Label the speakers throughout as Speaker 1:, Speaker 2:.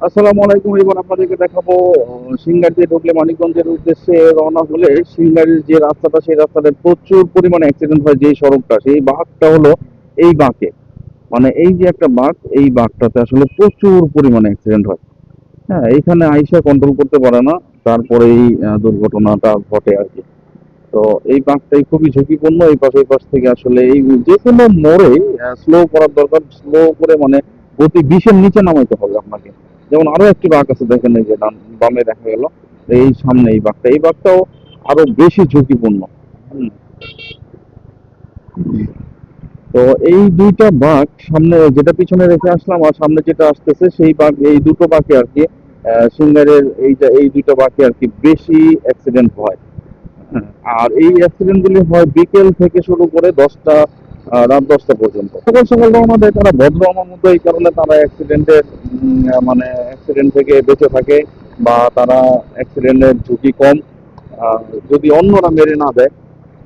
Speaker 1: আসসালামু আলাইকুম এবার আপনাদেরকে দেখাবো সিঙ্গার দিয়ে ঢুকলে মানিকগঞ্জের উদ্দেশ্যে রওনা হলে সিঙ্গারের যে রাস্তাটা সেই রাস্তাতে প্রচুর পরিমাণে অ্যাক্সিডেন্ট হয় যেই সড়কটা সেই বাঁকটা হলো এই বাঁকে। মানে এই যে একটা বাঁক এই বাঁকটাতে আসলে প্রচুর পরিমাণে অ্যাক্সিডেন্ট হয়। হ্যাঁ এইখানে আইসা কন্ট্রোল করতে পারে না তারপরেই আহ, দুর্ঘটনাটা ঘটে আর কি। তো এই বাঁকটাই খুবই ঝুঁকিপূর্ণ এই পাশে এই পাশ থেকে আসলে এই যে কোনো মোড়ে স্লো করার দরকার স্লো করে মানে গতি বিশের নিচে নামাইতে হবে আপনাকে। যেমন আরও একটি বাঁক আছে, দেখেন এই যে ডান বামে দেখা গেল। এই সামনে এই বাঁকটা এই বাঁকটাও আরও বেশি ঝুঁকিপূর্ণ। তো এই দুইটা বাঘ সামনে যেটা পিছনে রেখে আসলাম আর সামনে যেটা আসতেছে, সেই বাঘ, এই দুটো বাঘে আর কি সিঙ্গারের এই যে এই দুটো বাঘে আর কি বেশি অ্যাক্সিডেন্ট হয়। আর এই অ্যাক্সিডেন্ট গুলি হয় বিকেল থেকে শুরু করে দশটা রাত দশটা পর্যন্ত। সকাল সকাল রওনা দেয় তারা ভদ্র আমার মধ্যে এই কারণে তারা অ্যাক্সিডেন্টের মানে অ্যাক্সিডেন্ট থেকে বেঁচে থাকে বা তারা অ্যাক্সিডেন্টের ঝুঁকি কম। যদি অন্যরা মেরে না দেয়,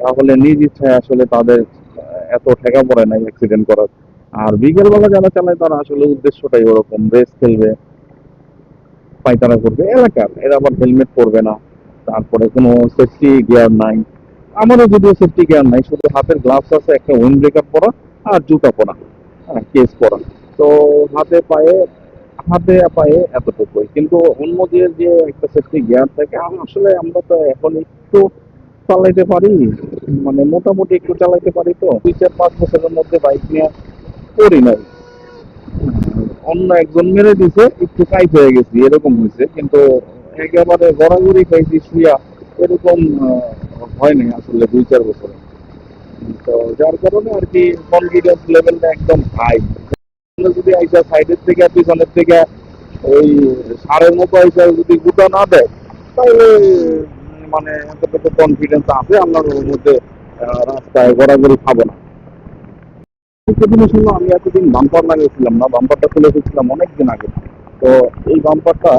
Speaker 1: তাহলে নিজ ইচ্ছায় আসলে তাদের এত ঠেকা পড়ে নাই অ্যাক্সিডেন্ট করার। আর বিকেলবেলা যারা চালায়, তারা আসলে উদ্দেশ্যটাই ওরকম রেস খেলবে, পায়তারা করবে। এলাকার, এরা আবার হেলমেট পরবে না। তারপরে কোনো সেফটি গিয়ার নাই। আমারও যদিও সেফটি গিয়ার নাই, শুধু হাতের গ্লাভস আছে, একটা উইন্ড ব্রেকার পরা আর জুতা পরা হ্যাঁ কেস পরা। তো হাতে পায়ে হাতে পায়ে এতটুকুই। কিন্তু অন্য যে যে একটা সেফটি গিয়ার থাকে আসলে আমরা তো এখন একটু চালাইতে পারি মানে মোটামুটি একটু চালাইতে পারি তো। দুই চার পাঁচ বছরের মধ্যে বাইক নিয়ে করি নাই। অন্য একজন মেরে দিছে, একটু কাইপ হয়ে গেছি, এরকম হয়েছে। কিন্তু একেবারে গড়াগড়ি খাইছি শুয়া এরকম আহ, হয় নাই আসলে দুই চার বছরে। তো যার কারণে আর কি কনফিডেন্স লেভেলটা একদম হাই যদি আইসা সাইডের থেকে পিছনের থেকে ওই সারের মতো আইসা যদি গুটা না দেয় তাহলে মানে এতটুকু কনফিডেন্স আছে আল্লাহর মধ্যে রাস্তায় গড়াগড়ি খাব না। সেদিন শুনলো আমি এতদিন বাম্পার লাগিয়েছিলাম না বাম্পারটা খুলে এসেছিলাম অনেকদিন আগে। তো এই বাম্পারটা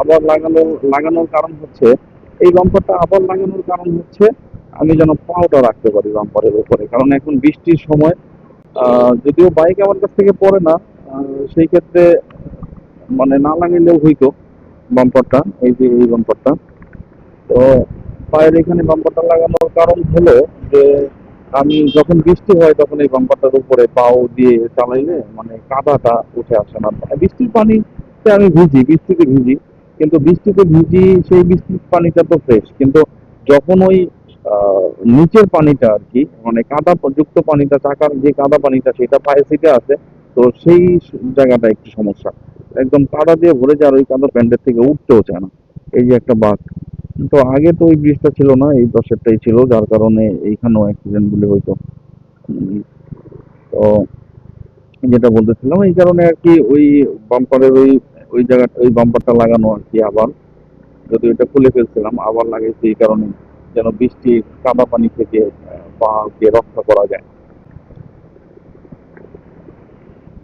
Speaker 1: আবার লাগানো লাগানোর কারণ হচ্ছে এই বাম্পারটা আবার লাগানোর কারণ হচ্ছে আমি যেন পাওটা রাখতে পারি বাম্পারের উপরে। কারণ এখন বৃষ্টির সময় যদিও বাইক আমার কাছ থেকে পড়ে না সেই ক্ষেত্রে মানে না লাগাইলেও হইতো বাম্পারটা, এই যে এই বাম্পারটা। তো পায়ের এখানে বাম্পারটা লাগানোর কারণ হলো যে, আমি যখন বৃষ্টি হয় তখন এই বাম্পারটার উপরে পাও দিয়ে চালাইলে মানে কাদাটা উঠে আসে না। বৃষ্টির পানিতে আমি ভিজি, বৃষ্টিতে ভিজি। কিন্তু বৃষ্টিতে ভিজি, সেই বৃষ্টির পানিটা তো ফ্রেশ কিন্তু যখন ওই নিচের পানিটা আর কি মানে কাদা যুক্ত পানিটা, চাকার যে কাদা পানিটা, সেটা পায়ে সিটে আছে তো সেই জায়গাটা একটু সমস্যা। একদম কাদা দিয়ে ভরে যায় আর ওই কাদা প্যান্টের থেকে উঠতেও চায় না। এই যে একটা বাঘ। তো আগে তো ওই ব্রিজটা ছিল না, এই দশেরটাই ছিল, যার কারণে এইখানেও অ্যাক্সিডেন্ট গুলি হইতো তো যেটা বলতেছিলাম, এই কারণে আর কি ওই বাম্পারের ওই ওই জায়গাটা, ওই বাম্পারটা লাগানো আর কি আবার। যদি ওইটা খুলে ফেলছিলাম, আবার লাগাইছি এই কারণে যেন বৃষ্টির কাদা পানি থেকে পাহাড়কে রক্ষা করা যায়।